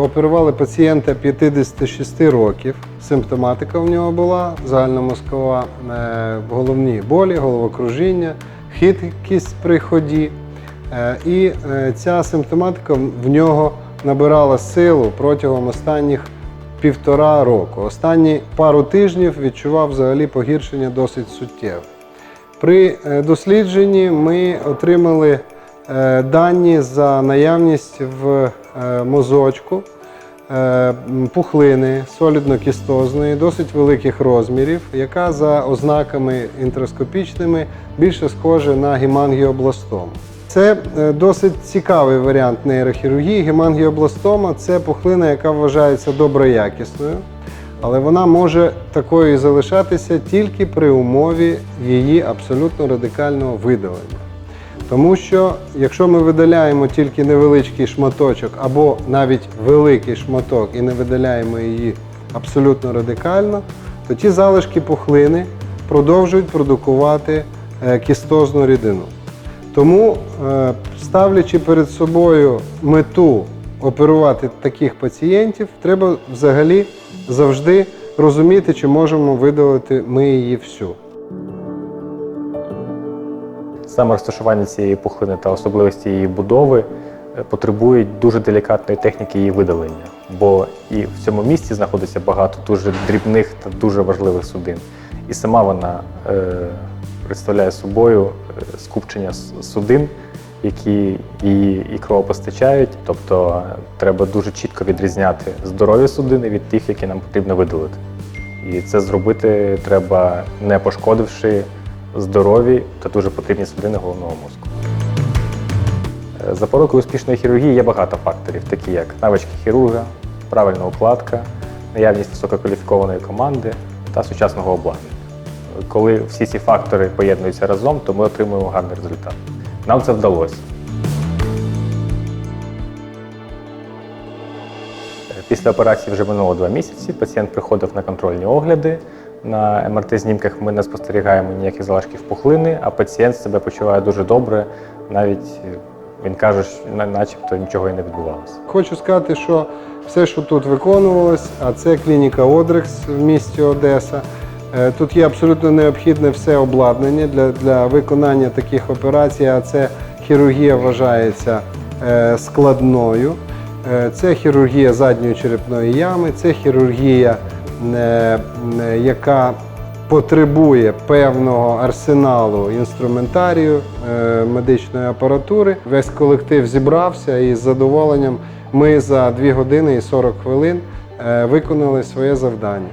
Оперували пацієнта 56 років. Симптоматика в нього була загальномозкова, е, головні болі, головокружіння, хиткість при ході. Е, І е, ця симптоматика в нього набирала силу протягом останніх півтора року. Останні пару тижнів відчував взагалі погіршення досить суттєве. При дослідженні ми отримали дані за наявність в е, мозочку е, пухлини солідно-кістозної, досить великих розмірів, яка за ознаками інтроскопічними більше схожа на гемангіобластому. Це е, досить цікавий варіант нейрохірургії. Гемангіобластома це пухлина, яка вважається доброякісною, але вона може такою і залишатися тільки при умові її абсолютно радикального видалення. Тому що якщо ми видаляємо тільки невеличкий шматочок або навіть великий шматок і не видаляємо її абсолютно радикально, то ті залишки пухлини продовжують продукувати е, кістозну рідину. Тому, е, ставлячи перед собою мету оперувати таких пацієнтів, треба взагалі завжди розуміти, чи можемо видалити ми її всю. Саме розташування цієї пухлини та особливості її будови е, потребують дуже делікатної техніки її видалення, бо і в цьому місці знаходиться багато дуже дрібних та дуже важливих судин. І сама вона е, представляє собою е, скупчення судин, які її і кровопостачають. Тобто е, треба дуже чітко відрізняти здорові судини від тих, які нам потрібно видалити. І це зробити треба не пошкодивши здорові та дуже потрібні судини головного мозку. Е, Запорукою успішної хірургії є багато факторів, такі як навички хірурга, правильна укладка, наявність висококваліфікованої команди та сучасного обладнання. Коли всі ці фактори поєднуються разом, то ми отримуємо гарний результат. Нам це вдалося. Після операції вже минуло два місяці. Пацієнт приходив на контрольні огляди. На МРТ-знімках ми не спостерігаємо ніяких залишків пухлини, а пацієнт себе почуває дуже добре. Навіть е, він каже, що начебто нічого і не відбувалося. Хочу сказати, що все, що тут виконувалось, а це клініка Одрекс в місті Одеса. Е, Тут є абсолютно необхідне все обладнання для, для виконання таких операцій, а це хірургія вважається е, складною. Це хірургія задньої черепної ями, це хірургія, яка потребує певного арсеналу інструментарію е, медичної апаратури. Весь колектив зібрався і з задоволенням ми за 2 години і 40 хвилин е, виконали своє завдання.